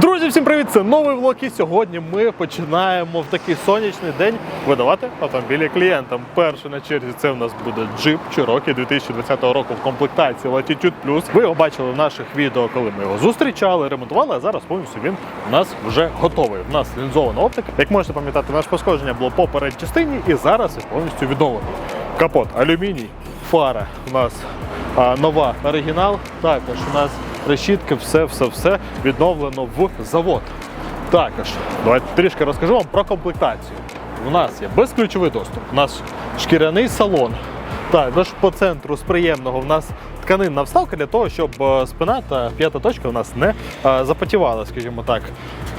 Друзі, всім привіт! Це новий влог. І сьогодні ми починаємо в такий сонячний день видавати автомобілі клієнтам. Перший на черзі це в нас буде Jeep Cherokee 2020 року в комплектації Latitude Plus. Ви його бачили в наших відео, коли ми його зустрічали, ремонтували. А зараз повністю він у нас вже готовий. У нас лінзована оптика. Як можете пам'ятати, наше пошкодження було по передній частині, і зараз повністю відновлений. Капот алюміній, фара у нас а, нова оригінал. Також у нас решітки, все, все, все відновлено в завод. Також давайте трішки розкажу вам про комплектацію. У нас є безключовий доступ, у нас шкіряний салон. Також по центру з приємного в нас тканинна вставка для того, щоб е, спина та п'ята точка у нас не е, запотівала, скажімо так.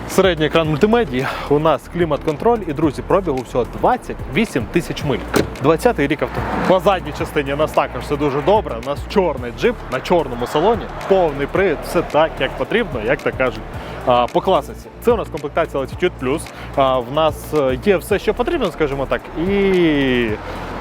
Середній екран мультимедії, у нас клімат-контроль і друзі, пробігу всього 28 тисяч миль. 20-й рік авто. По задній частині у нас також все дуже добре. У нас чорний джип на чорному салоні, повний привід, все так, як потрібно, як то кажуть. По класиці. Це у нас комплектація Latitude Plus. В нас е, є все, що потрібно, скажімо так. І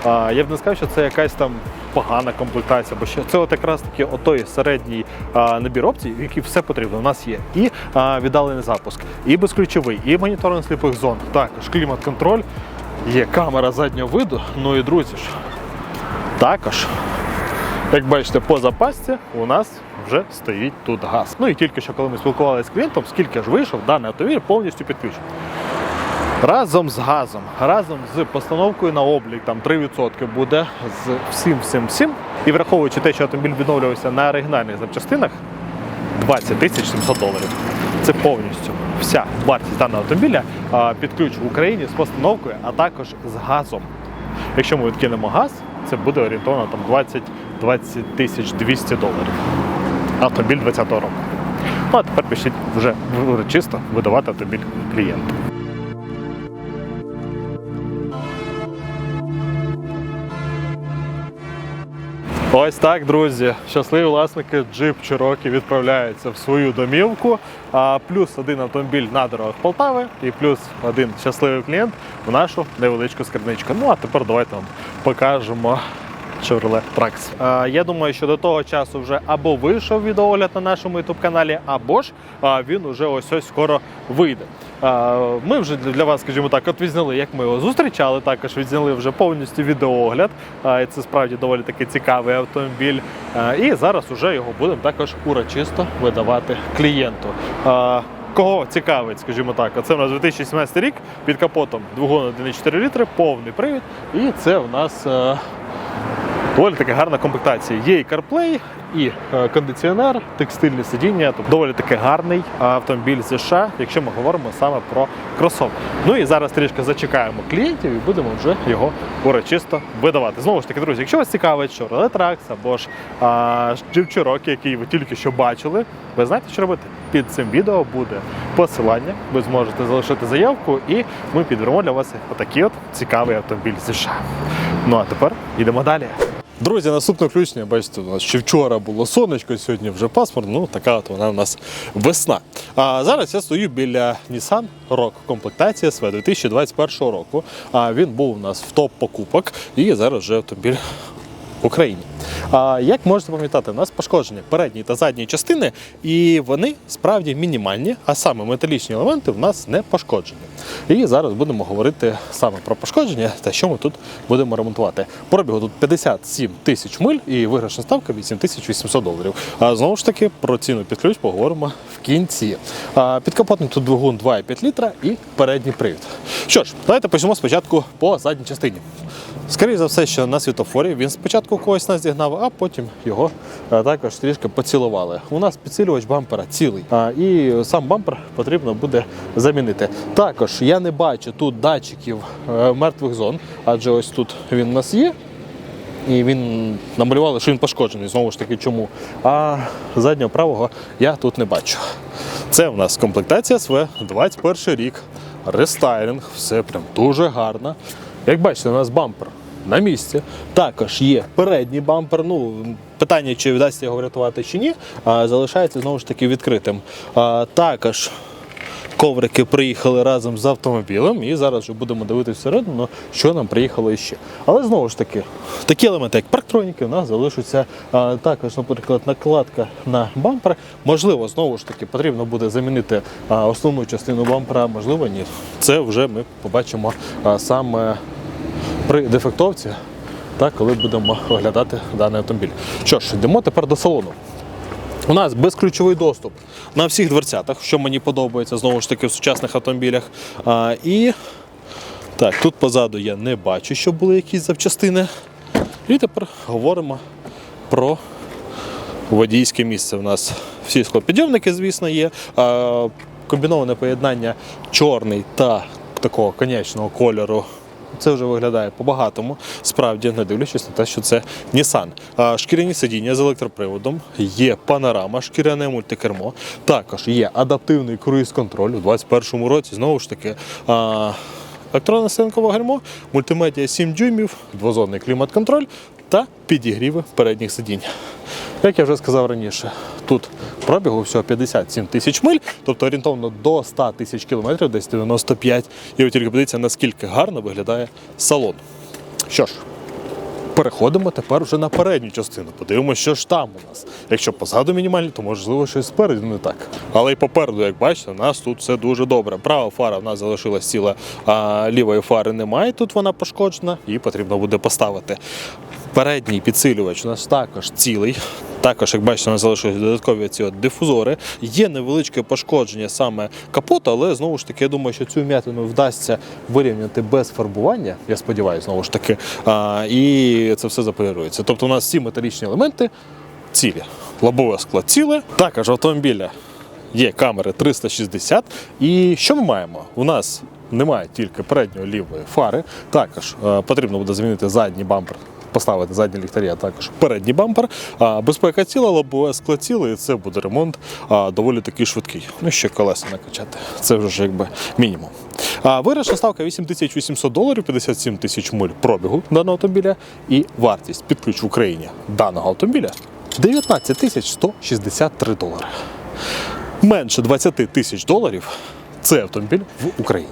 я б не сказав, що це якась там погана комплектація, бо що це от якраз таки отой середній набір опцій, який все потрібно. У нас є і віддалений запуск, і безключовий, і моніторинг сліпих зон, також клімат-контроль, є камера заднього виду. Ну і друзі ж, також, як бачите, по запасці у нас вже стоїть тут газ. Ну і тільки що, коли ми спілкувалися з клієнтом, скільки ж вийшов даний автомобіль повністю підключений. Разом з газом, разом з постановкою на облік, там 3% буде з всім, всім, всім. І враховуючи те, що автомобіль відновлювався на оригінальних запчастинах, 20 тисяч 700 доларів. Це повністю вся вартість даного автомобіля під ключ в Україні з постановкою, а також з газом. Якщо ми відкинемо газ, це буде орієнтовно там 20-20 тисяч 200 доларів. Автомобіль 20 року. Ну а тепер пишіть вже чисто видавати автомобіль клієнту. Ось так, друзі. Щасливі власники Jeep Cherokee відправляються в свою домівку. А плюс один автомобіль на дорогах Полтави і плюс один щасливий клієнт в нашу невеличку скарбничку. Ну а тепер давайте вам покажемо. Chevrolet Trax. Я думаю, що до того часу вже або вийшов відеогляд на нашому youtube каналі, або ж він уже ось ось скоро вийде. Ми вже для вас, скажімо так, от відзняли, як ми його зустрічали. Також відзняли вже повністю відеоогляд. Це справді доволі таки цікавий автомобіль. І зараз уже його будемо також урочисто видавати клієнту. Кого цікавить, скажімо так, це у нас 2017 рік під капотом двигун 1,4 літри, повний привід. І це у нас е, Доволі таки гарна комплектація. Є і CarPlay, і е, кондиціонер, текстильне сидіння. Тобто доволі таки гарний автомобіль з США, якщо ми говоримо саме про кросовер. Ну і зараз трішки зачекаємо клієнтів і будемо вже його урочисто видавати. Знову ж таки, друзі, якщо вас цікавить Chevrolet Trax або ж Jeep який ви тільки що бачили, ви знаєте, що робити? Під цим відео буде посилання. Ви зможете залишити заявку, і ми підберемо для вас отакий от цікавий автомобіль з США. Ну а тепер йдемо далі. Друзі, наступне включення, бачите, у нас ще вчора було сонечко, сьогодні вже паспорт, ну така от вона у нас весна. А зараз я стою біля Nissan Rock комплектація СВ 2021 року. А він був у нас в топ покупок і зараз вже автомобіль Україні. А як можете пам'ятати, у нас пошкоджені передні та задні частини, і вони справді мінімальні, а саме металічні елементи в нас не пошкоджені. І зараз будемо говорити саме про пошкодження та що ми тут будемо ремонтувати. Пробігу тут 57 тисяч миль і виграшна ставка 8800 доларів. А знову ж таки про ціну під ключ поговоримо в кінці. А, підкапотний тут двигун 2,5 літра і передній привід. Що ж, давайте почнемо спочатку по задній частині. Скоріше за все, що на світофорі він спочатку когось наздігнав, а потім його е, також трішки поцілували. У нас підсилювач бампера цілий, а, і сам бампер потрібно буде замінити. Також я не бачу тут датчиків е, мертвих зон, адже ось тут він у нас є. І він намалювали, що він пошкоджений. Знову ж таки, чому? А заднього правого я тут не бачу. Це у нас комплектація СВ 21 рік. Рестайлінг, все прям дуже гарно. Як бачите, у нас бампер на місці. Також є передній бампер. Ну, питання, чи вдасться його врятувати чи ні, залишається знову ж таки відкритим. Також коврики приїхали разом з автомобілем, і зараз вже будемо дивитися всередину, що нам приїхало іще. Але знову ж таки, такі елементи, як парктроніки, у нас залишаться також, наприклад, накладка на бампер. Можливо, знову ж таки, потрібно буде замінити основну частину бампера, можливо, ні. Це вже ми побачимо саме при дефектовці, та коли будемо оглядати даний автомобіль. Що ж, йдемо тепер до салону. У нас безключовий доступ на всіх дверцятах, що мені подобається знову ж таки в сучасних автомобілях. А, і так, тут позаду я не бачу, що були якісь запчастини. І тепер говоримо про водійське місце. У нас всі склопідйомники, звісно, є. А, комбіноване поєднання чорний та такого конячного кольору. Це вже виглядає по-багатому, справді, не дивлячись на те, що це Nissan. Шкіряні сидіння з електроприводом, є панорама, шкіряне мультикермо. Також є адаптивний круїз-контроль у 2021 році. Знову ж таки, електронне синкове гальмо, мультимедіа 7 дюймів, двозонний клімат-контроль та підігріви передніх сидінь. Як я вже сказав раніше, тут пробігу всього 57 тисяч миль, тобто орієнтовно до 100 тисяч кілометрів, десь 95. І ви тільки подивіться, наскільки гарно виглядає салон. Що ж, переходимо тепер вже на передню частину. Подивимося, що ж там у нас. Якщо позаду мінімальні, то можливо щось спереду не так. Але і попереду, як бачите, у нас тут все дуже добре. Права фара в нас залишилась ціла, а лівої фари немає. Тут вона пошкоджена, її потрібно буде поставити. Передній підсилювач у нас також цілий. Також, як бачите, нас залишились додаткові ці от дифузори. Є невеличке пошкодження саме капоту, але знову ж таки, я думаю, що цю м'ятину вдасться вирівняти без фарбування. Я сподіваюся, знову ж таки. А, і це все заполірується. Тобто, у нас всі металічні елементи цілі. Лобове скло ціле. Також в автомобіля є камери 360. І що ми маємо? У нас немає тільки передньої лівої фари. Також е, потрібно буде змінити задній бампер. Поставити задні ліхтарі, а також передній бампер. Безпека ціла, лобове скло ціле, і це буде ремонт доволі таки швидкий. Ну ще колеса накачати. Це вже якби мінімум. А, вирішна ставка 8800 доларів, 57 тисяч миль пробігу даного автомобіля. І вартість під ключ в Україні даного автомобіля 19 тисяч 163 долари. Менше 20 тисяч доларів це автомобіль в Україні.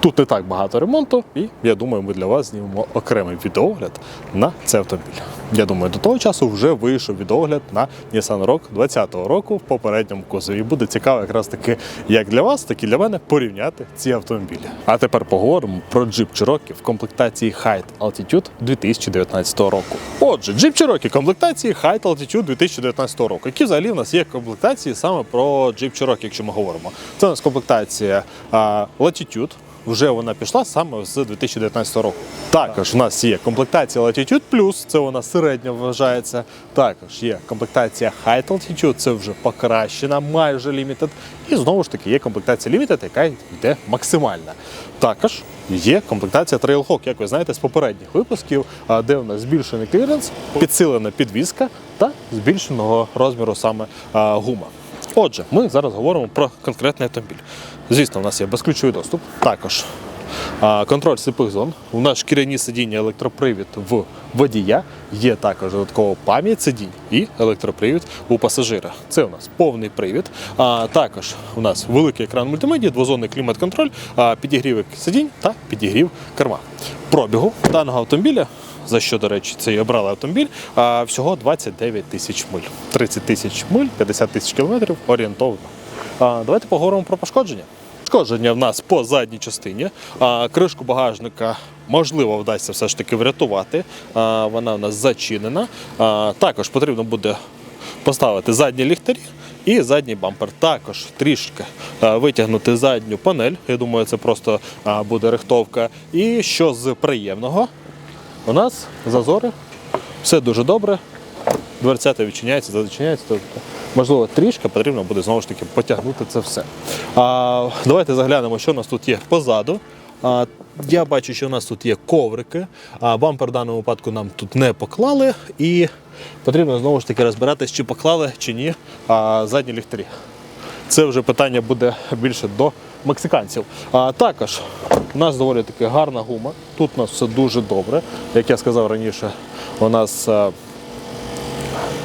Тут не так багато ремонту, і я думаю, ми для вас знімемо окремий відеогляд на цей автомобіль. Я думаю, до того часу вже вийшов відеогляд на Nissan Rogue 2020 року в попередньому кузові. Буде цікаво якраз таки як для вас, так і для мене порівняти ці автомобілі. А тепер поговоримо про Jeep Cherokee в комплектації Height Altitude 2019 року. Отже, Jeep Cherokee комплектації Height Altitude 2019 року. Які взагалі в нас є комплектації саме про Jeep Cherokee, якщо ми говоримо. Це у нас комплектація Latitude. Вже вона пішла саме з 2019 року. Також у нас є комплектація Latitude Plus, це вона середня вважається. Також є комплектація High Altitude, це вже покращена, майже Limited. І знову ж таки є комплектація Limited, яка йде максимальна. Також є комплектація Trailhawk, як ви знаєте, з попередніх випусків, де у нас збільшений кліренс, підсилена підвізка та збільшеного розміру саме гума. Отже, ми зараз говоримо про конкретний автомобіль. Звісно, у нас є безключовий доступ, також контроль сліпих зон. У нас шкіряні сидіння, електропривід в водія. Є також додатково пам'ять сидінь і електропривід у пасажира. Це у нас повний привід. А, також у нас великий екран мультимедіа, двозонний клімат-контроль, підігрів сидінь та підігрів керма. Пробігу даного автомобіля за що, до речі, це і обрали автомобіль, а всього 29 тисяч миль. 30 тисяч миль, 50 тисяч кілометрів орієнтовно. А, давайте поговоримо про пошкодження. Пошкодження в нас по задній частині. Кришку багажника можливо вдасться все ж таки врятувати. Вона у нас зачинена. Також потрібно буде поставити задні ліхтарі і задній бампер. Також трішки витягнути задню панель. Я думаю, це просто буде рихтовка. І що з приємного, у нас зазори, все дуже добре. Дверцята відчиняються, зачиняються. Тобто, можливо, трішки потрібно буде знову ж таки потягнути це все. А, давайте заглянемо, що у нас тут є позаду. А, я бачу, що у нас тут є коврики. А, бампер в даному випадку нам тут не поклали. І потрібно знову ж таки розбиратись, чи поклали, чи ні а, задні ліхтарі. Це вже питання буде більше до мексиканців. А також у нас доволі таки гарна гума. Тут у нас все дуже добре. Як я сказав раніше, у нас е,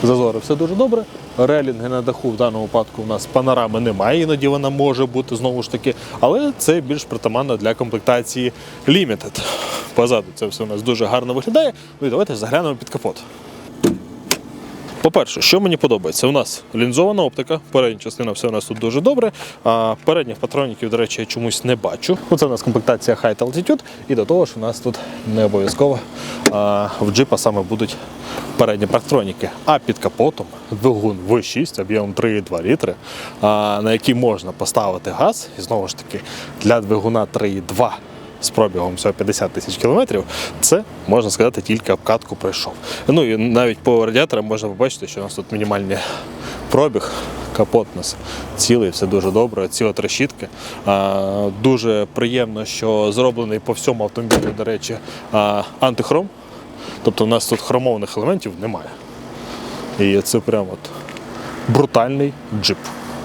зазори все дуже добре. релінги на даху в даному випадку у нас панорами немає, іноді вона може бути знову ж таки, але це більш притаманно для комплектації Limited. Позаду це все у нас дуже гарно виглядає. Ну і давайте заглянемо під капот. По-перше, що мені подобається, у нас лінзована оптика, передня частина все у нас тут дуже добре. А передніх патроніків, до речі, я чомусь не бачу. Ну, Це у нас комплектація High Altitude, і до того ж у нас тут не обов'язково в джипа саме будуть передні патроніки. А під капотом двигун V6 об'ємом 3,2 літри, на який можна поставити газ. І знову ж таки, для двигуна 3,2 з пробігом всього 50 тисяч кілометрів, це можна сказати, тільки обкатку пройшов. Ну і навіть по радіаторам можна побачити, що у нас тут мінімальний пробіг. Капот у нас цілий, все дуже добре. Ці от решітки. А, дуже приємно, що зроблений по всьому автомобілю, до речі, антихром. Тобто у нас тут хромованих елементів немає. І це прямо от брутальний джип.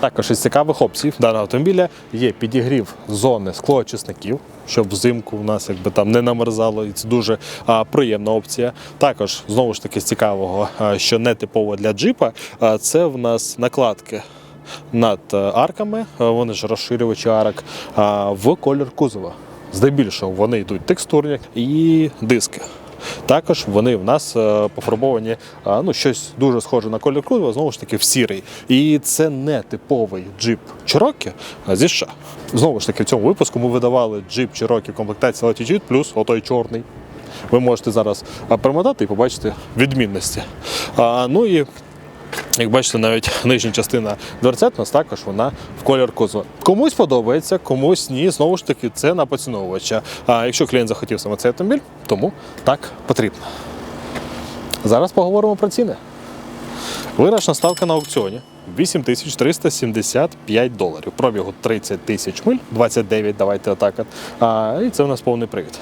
Також із цікавих опцій даного автомобіля є підігрів зони склоочисників, щоб взимку в нас якби там не намерзало, і це дуже а, приємна опція. Також знову ж таки з цікавого, а, що не типово для джипа, а, це в нас накладки. Над е, арками, вони ж розширювачі арок, в колір кузова. Здебільшого вони йдуть текстурні і диски. Також вони в нас е, пофарбовані ну, щось дуже схоже на колір кузова, знову ж таки, в сірий. І це не типовий джип Cherokee зі США. Знову ж таки, в цьому випуску ми видавали джип Cherokee в комплектації Latitude плюс отой чорний. Ви можете зараз а, перемотати і побачити відмінності. А, ну і як бачите, навіть нижня частина дверцят у нас також вона в колір кузова. Комусь подобається, комусь ні. Знову ж таки, це на поціновувача. А якщо клієнт захотів саме цей автомобіль, тому так потрібно. Зараз поговоримо про ціни. Виграшна ставка на аукціоні 8375 доларів. Пробігу 30 тисяч миль, 29, давайте отак. А, і це у нас повний привід.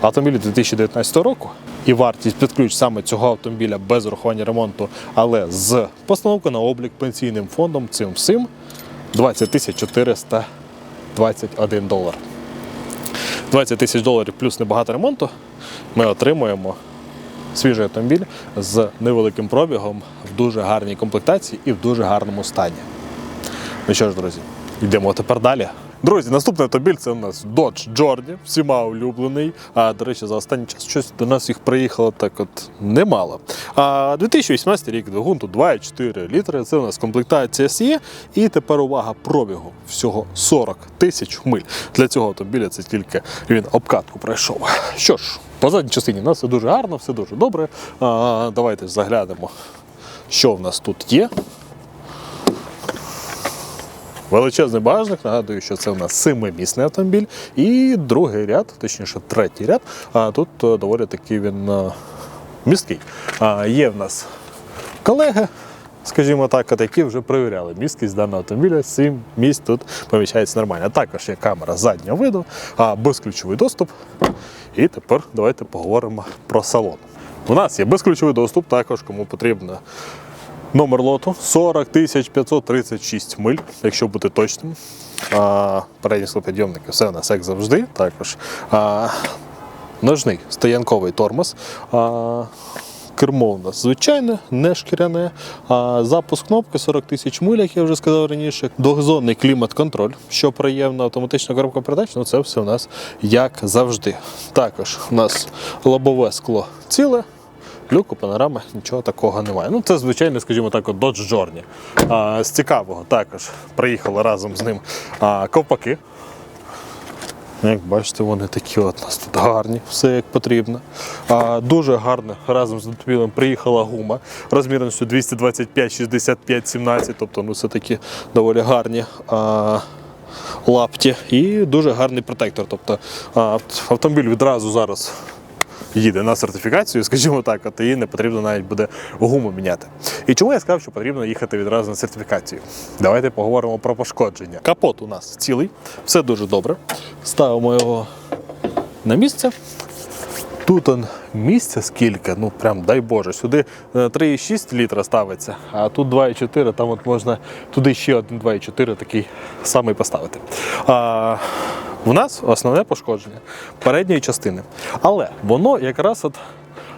Автомобіль 2019 року і вартість під ключ саме цього автомобіля без урахування ремонту, але з постановкою на облік пенсійним фондом цим всім 20 421 долар. 20 тисяч доларів плюс небагато ремонту ми отримуємо свіжий автомобіль з невеликим пробігом в дуже гарній комплектації і в дуже гарному стані. Ну що ж, друзі, йдемо тепер далі. Друзі, наступний автомобіль це у нас Dodge Journey, всіма улюблений. А до речі, за останній час щось до нас їх приїхало так от немало. А 2018 рік двигун тут 2,4 літри. Це у нас комплектація SE. І тепер увага пробігу всього 40 тисяч миль. Для цього автомобіля це тільки він обкатку пройшов. Що ж, по задній частині у нас все дуже гарно, все дуже добре. А, давайте заглянемо, що в нас тут є. Величезний багажник, нагадую, що це у нас семимісний автомобіль. І другий ряд, точніше, третій ряд. А тут е, доволі такий він е, місткий. А, є в нас колеги, скажімо так, які вже перевіряли місткість даного автомобіля. Сім місць тут поміщається нормально. Також є камера заднього виду, а безключовий доступ. І тепер давайте поговоримо про салон. У нас є безключовий доступ, також кому потрібно. Номер лоту 40 536 миль, якщо бути точним. А, передні склопідйомники, все у нас як завжди. Також а, ножний стоянковий тормоз. А, кермо у нас звичайне, не шкіряне. А, запуск кнопки 40 тисяч миль, як я вже сказав раніше. Двохзонний клімат-контроль, що приємно, автоматична коробка передач, ну це все у нас як завжди. Також у нас лобове скло ціле. Люку, панорами, нічого такого немає. Ну, це звичайно, скажімо так, Dodge Journey. А, з цікавого також приїхали разом з ним а, ковпаки. Як бачите, вони такі от у нас тут гарні, все як потрібно. А, дуже гарно разом з автомобілем приїхала гума розмірністю 225, 65, 17, тобто ну, це такі доволі гарні. А, Лапті і дуже гарний протектор. Тобто автомобіль відразу зараз їде на сертифікацію, скажімо так, от і не потрібно навіть буде гуму міняти. І чому я сказав, що потрібно їхати відразу на сертифікацію? Давайте поговоримо про пошкодження. Капот у нас цілий, все дуже добре. Ставимо його на місце. Тут он місця скільки, ну прям дай Боже, сюди е, 3,6 літра ставиться, а тут 2,4, там от можна туди ще один 2,4 такий самий поставити. А, в нас основне пошкодження передньої частини. Але воно якраз от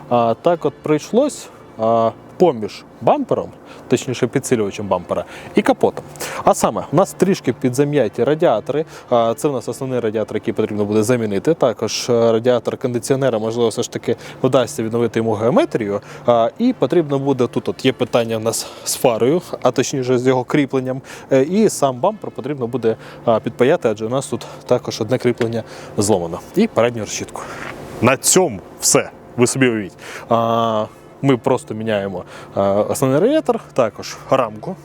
а, так от прийшлось. А, поміж бампером, точніше підсилювачем бампера, і капотом. А саме, у нас трішки підзам'яті радіатори. Це в нас основний радіатор, який потрібно буде замінити. Також е, радіатор кондиціонера, можливо, все ж таки вдасться відновити йому геометрію. І потрібно буде тут от є питання в нас з фарою, а точніше з його кріпленням. Е, І сам бампер потрібно буде підпаяти, адже у нас тут також одне кріплення зломано. І передню розчітку. На цьому все. Ви собі уявіть. Ми просто міняємо основний радіатор, також рамку,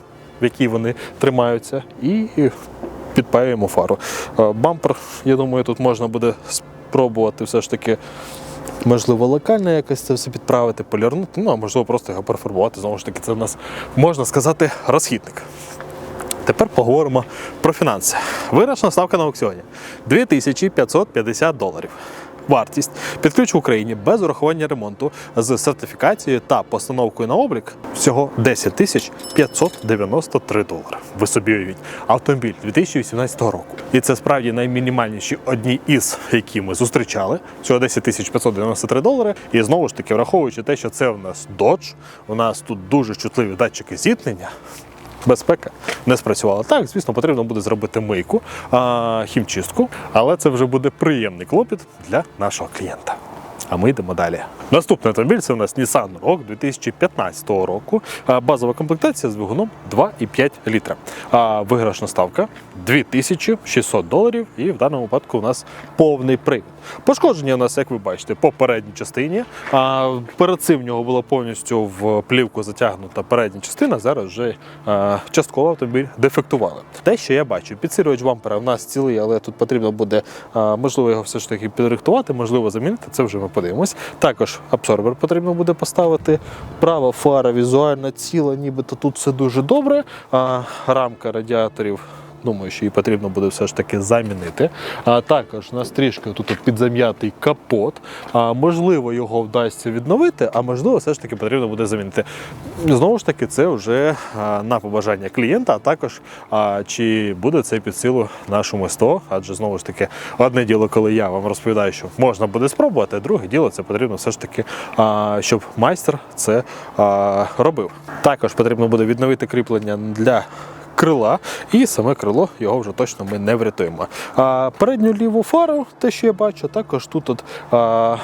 в якій вони тримаються, і підпаюємо фару. Бампер, я думаю, тут можна буде спробувати все ж таки. Можливо, локально якось це все підправити, полірнути, ну а можливо, просто його перефарбувати. Знову ж таки, це в нас можна сказати розхідник. Тепер поговоримо про фінанси. Виграшна ставка на аукціоні 2550 доларів. Вартість під ключ в Україні без урахування ремонту з сертифікацією та постановкою на облік всього 10 тисяч 593 долари. Ви собі уявіть. Автомобіль 2018 року. І це справді наймінімальніші одні із, які ми зустрічали. Всього 10 тисяч 593 долари. І знову ж таки, враховуючи те, що це в нас Dodge, у нас тут дуже чутливі датчики зіткнення. Безпека не спрацювала. Так, звісно, потрібно буде зробити мийку, а, хімчистку, але це вже буде приємний клопіт для нашого клієнта. А ми йдемо далі. Наступний автомобіль це у нас Nissan Rogue 2015 року. Базова комплектація з двигуном 2,5 літра. А Виграшна ставка 2600 доларів. І в даному випадку у нас повний привід. Пошкодження у нас, як ви бачите, по передній частині. Перед цим в нього була повністю в плівку затягнута передня частина. Зараз вже частково автомобіль дефектували. Те, що я бачу, підсилювач бампера в нас цілий, але тут потрібно буде можливо його все ж таки підрихтувати, можливо, замінити. Це вже ми подивимось. Також абсорбер потрібно буде поставити. Права фара візуально ціла, нібито тут все дуже добре. А, рамка радіаторів. Думаю, що її потрібно буде все ж таки замінити. А також у нас тут підзам'ятий капот. А, можливо, його вдасться відновити, а можливо, все ж таки потрібно буде замінити. Знову ж таки, це вже на побажання клієнта, а також чи буде це під силу нашому СТО. Адже знову ж таки, одне діло, коли я вам розповідаю, що можна буде спробувати, а друге діло це потрібно все ж таки, щоб майстер це робив. Також потрібно буде відновити кріплення для крила, і саме крило його вже точно ми не врятуємо. А передню ліву фару, те, що я бачу, також тут от. А,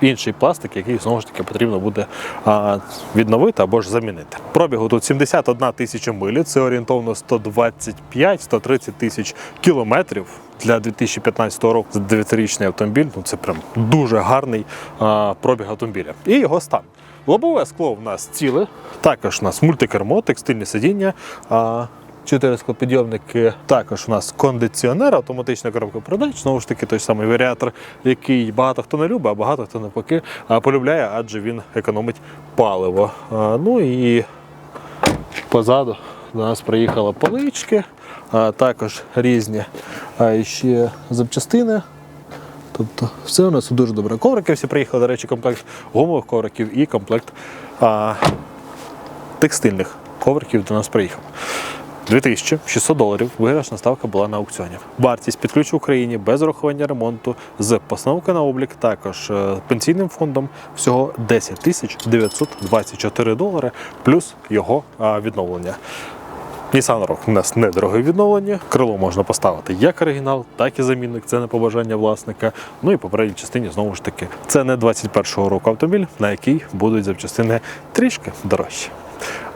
Інший пластик, який знову ж таки потрібно буде а, відновити або ж замінити. Пробігу тут 71 тисяча милі, це орієнтовно 125-130 тисяч кілометрів для 2015 року. За 9-річний автомобіль. Ну це прям дуже гарний а, пробіг автомобіля. І його стан. Лобове скло в нас ціле, також у нас мультикермо, текстильне сидіння. А, Чотири склопідйомники, також у нас кондиціонер, автоматична коробка передач, знову ж таки той самий варіатор, який багато хто не любить, а багато хто навпаки полюбляє, адже він економить паливо. Ну і позаду до нас приїхали полички, а також різні а, ще запчастини. Тобто все у нас дуже добре. Коврики всі приїхали, до речі, комплект гумових ковриків і комплект а, текстильних ковриків до нас приїхав. 2600 доларів виграшна ставка була на аукціоні. Вартість під ключ в Україні без урахування ремонту з постановки на облік, також е, пенсійним фондом всього 10 тисяч 924 долари плюс його відновлення. Nissan Rogue у нас недороге відновлення. Крило можна поставити як оригінал, так і замінник. Це не побажання власника. Ну і по передній частині знову ж таки. Це не 21-го року автомобіль, на який будуть запчастини трішки дорожчі.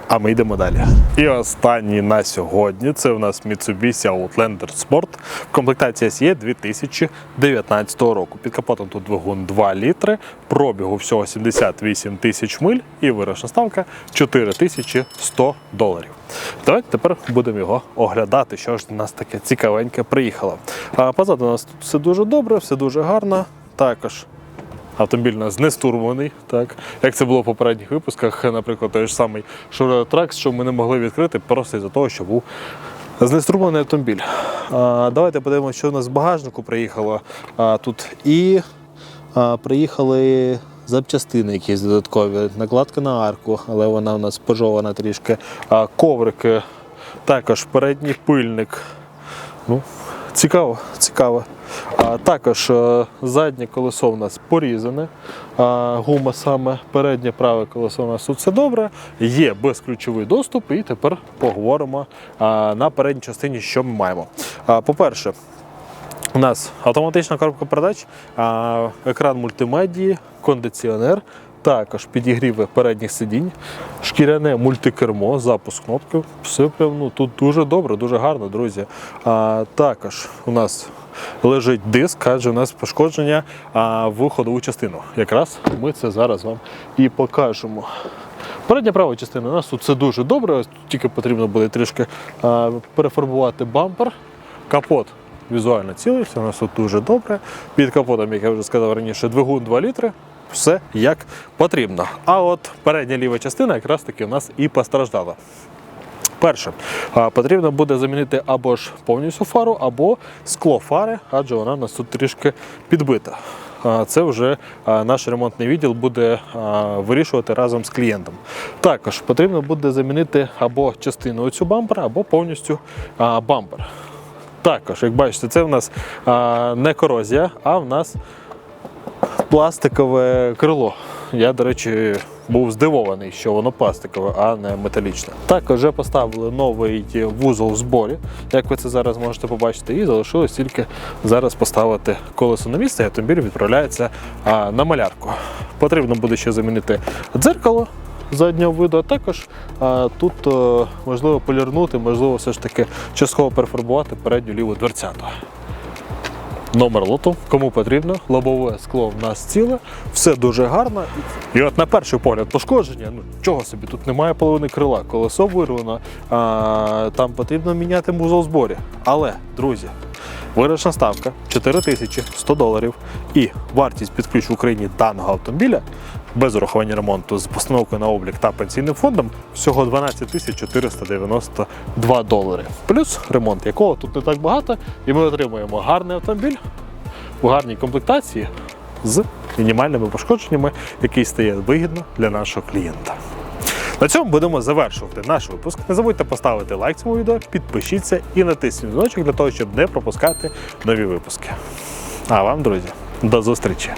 А ми йдемо далі. І останній на сьогодні це у нас Mitsubishi Outlander Sport в комплектації SE 2019 року. Під капотом тут двигун 2 літри, пробігу всього 78 тисяч миль і вирішна ставка 4100 доларів. Давайте тепер будемо його оглядати, що ж до нас таке цікавеньке приїхало. А позаду у нас тут все дуже добре, все дуже гарно. Також Автомобіль у нас знестурбований, так як це було в попередніх випусках, наприклад, той ж самий Trax, що ми не могли відкрити просто із-за того, що був знеструмлений автомобіль. Давайте подивимося, що у нас в багажнику приїхало тут. І приїхали запчастини якісь додаткові. Накладка на арку, але вона у нас пожована трішки. Коврики, також передній пильник. Ну, Цікаво, цікаво. А, також е, заднє колесо у нас порізане, а, гума саме, переднє праве колесо у нас тут все добре. Є безключовий доступ, і тепер поговоримо а, на передній частині, що ми маємо. А, по-перше, у нас автоматична коробка передач, екран мультимедії, кондиціонер, також підігріви передніх сидінь, шкіряне мультикермо, запуск кнопки. Все прям ну, тут дуже добре, дуже гарно, друзі. А, також у нас лежить диск, адже у нас пошкодження а, в ходову частину. Якраз ми це зараз вам і покажемо. Передня права частина у нас тут все дуже добре, тільки потрібно буде трішки а, перефарбувати бампер. Капот візуально цілий, все у нас тут дуже добре. Під капотом, як я вже сказав раніше, двигун 2 літри. Все як потрібно. А от передня ліва частина якраз таки у нас і постраждала. Перше, потрібно буде замінити або ж повністю фару, або скло фари, адже вона у нас тут трішки підбита. Це вже наш ремонтний відділ буде вирішувати разом з клієнтом. Також потрібно буде замінити або частину цю бампера, або повністю бампер. Також, як бачите, це в нас не корозія, а в нас пластикове крило. Я, до речі, був здивований, що воно пластикове, а не металічне. Також вже поставили новий вузол в зборі, як ви це зараз можете побачити, і залишилось тільки зараз поставити колесо на місце, і автомобіль відправляється а, на малярку. Потрібно буде ще замінити дзеркало заднього виду, а також а, тут е, можливо полірнути, можливо, все ж таки частково перефарбувати передню ліву дверцяту номер лоту, кому потрібно, лобове скло в нас ціле, все дуже гарно. І от на перший погляд пошкодження, ну чого собі, тут немає половини крила, колесо вирвано, а, там потрібно міняти музол зборі. Але, друзі, виручна ставка 4100 доларів і вартість під ключ в Україні даного автомобіля без урахування ремонту з постановкою на облік та пенсійним фондом всього 12 492 долари. Плюс ремонт, якого тут не так багато, і ми отримуємо гарний автомобіль у гарній комплектації з мінімальними пошкодженнями, який стає вигідно для нашого клієнта. На цьому будемо завершувати наш випуск. Не забудьте поставити лайк цьому відео, підпишіться і натисніть дзвіночок для того, щоб не пропускати нові випуски. А вам, друзі, до зустрічі!